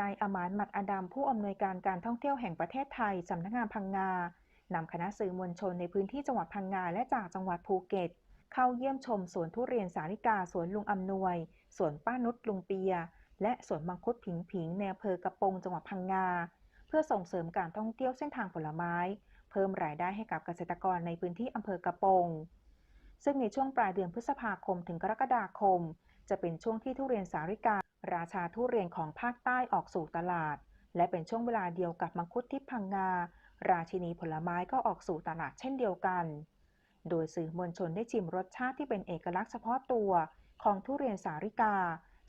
นายอมานหมัดอดัมผู้อำนวยการการท่องเที่ยวแห่งประเทศไทยสำนักงานพังงานำคณะสื่อมวลชนในพื้นที่จังหวัดพังงาและจากจังหวัดภูเก็ต เข้าเยี่ยมชมสวนทุเรียนสาริกาสวนลุงอำนวย สวนป้านุชลุงเปีย และสวนมังคุดผิงผิงในอำเภอกระโปงจังหวัดพังงา เพื่อส่งเสริมการท่องเที่ยวเส้นทางผลไม้ เพิ่มรายได้ให้กับเกษตรกรในพื้นที่อำเภอกระโปง ซึ่งในช่วงปลายเดือนพฤษภาคมถึงกรกฎาคม จะเป็นช่วงที่ทุเรียนสาริกา ราชาทุเรียนของภาคใต้ออกสู่ตลาด และเป็นช่วงเวลาเดียวกับมังคุดที่พังงา ราชินีผลไม้ก็ออกสู่ตลาดเช่นเดียวกัน โดยสื่อมวลชนได้ชิมรสชาติที่เป็นเอกลักษณ์เฉพาะตัวของทุเรียนสาริกา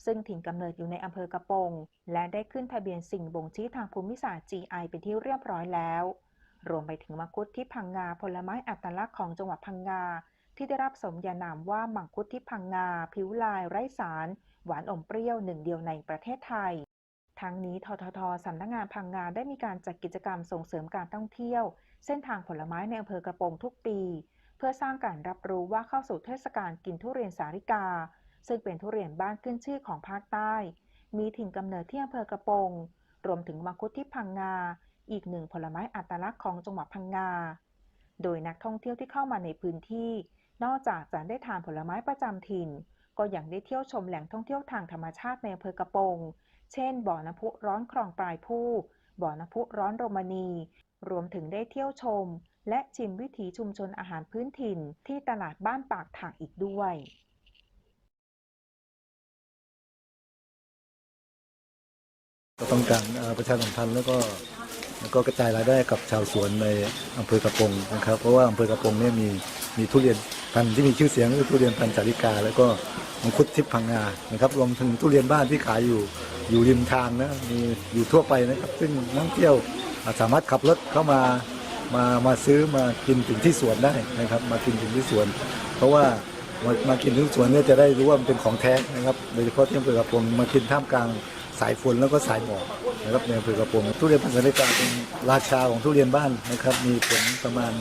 ซึ่งถิ่นกำเนิดอยู่ในอำเภอกระโปง และได้ขึ้นทะเบียนสิ่งบ่งชี้ทางภูมิศาสตร์ GI เป็นที่เรียบร้อยแล้ว รวมไปถึงมังคุดที่พังงาผลไม้อัตลักษณ์ของจังหวัดพังงา ที่ได้รับสมญานามว่ามังคุดที่พังงา ผิวลายไร้สาร หวานอมเปรี้ยวหนึ่งเดียวในประเทศไทย ทั้งนี้ทททสำนักงานพังงาได้มีการจัดกิจกรรมส่งเสริมการท่องเที่ยว เส้นทางผลไม้ในอำเภอกระโปรงทุกปี เพื่อสร้างการรับรู้ว่าเข้าสู่เทศกาลกินทุเรียนสาริกา ซึ่งเป็นทุเรียนบ้านขึ้นชื่อของภาคใต้ มีถิ่นกำเนิดที่อำเภอกระโปรงรวมถึงมังคุดที่พังงา อีกหนึ่งผลไม้อัตลักษณ์ของจังหวัดพังงา โดยนักท่องเที่ยวที่เข้ามาในพื้นที่ นอกจากจะได้ทานผลไม้ประจำถิ่น ก็ยังได้เที่ยวชมแหล่งท่องเที่ยวทางธรรมชาติในอำเภอกระโปง เช่น บ่อน้ำพุร้อนคลองปลายผู้บ่อน้ำพุร้อนโรมานี รวมถึงได้เที่ยวชม และชิมวิถีชุมชนอาหารพื้นถิ่นที่ตลาดบ้านปากถักอีกด้วยก็ต้องการประชาสัมพันธ์แล้วก็แล้วก็กระจายรายได้กับชาวสวนในอำเภอกระโปงนะครับ เพราะว่าอำเภอกระโปงเนี่ยมีมีทุเรียน พันธุ์ที่มีชื่อเสียงก็คือทุเรียนพันธุ์สาริกา แล้วก็มังคุดทิพย์พังงานะครับรวมถึงทุเรียนบ้านที่ขายอยู่อยู่ริมทางนะมีอยู่ทั่วไปนะครับ ซึ่งนักท่องเที่ยวสามารถขับรถเข้ามามามาซื้อมากินถึงที่สวนได้นะครับ มากินถึงที่สวน เพราะว่ามามากินถึงสวนเนี่ยจะได้รู้ว่ามันเป็นของแท้นะครับโดยเฉพาะที่อำเภอกระโปงมากินท่ามกลาง สายฝนแล้วก็สายหมอกนะครับในอำเภอกระโปรงทุเรียนพันธุ์สาริกาเป็นราชาของทุเรียนบ้านนะครับมีผลประมาณ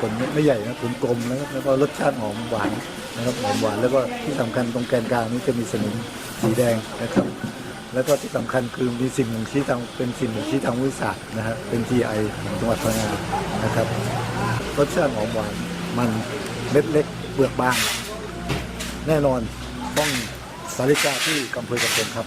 ผลไม่ใหญ่นะผลกลมนะครับแล้วก็รสชาติหอมหวานนะครับหอมหวานแล้วก็ที่สำคัญตรงแกนกลางนี้จะมีสนิมสีแดงนะครับ แล้วก็ที่สำคัญคือมีสิ่งบ่งชี้ทางเป็นสิ่งบ่งชี้ทางวิทยาศาสตร์นะฮะเป็น GI ของจังหวัดพังงานะครับรสชาติหอมหวานมันเม็ดเล็กเปลือกบาง แน่นอนต้องสาริกาที่อำเภอกระโปงครับ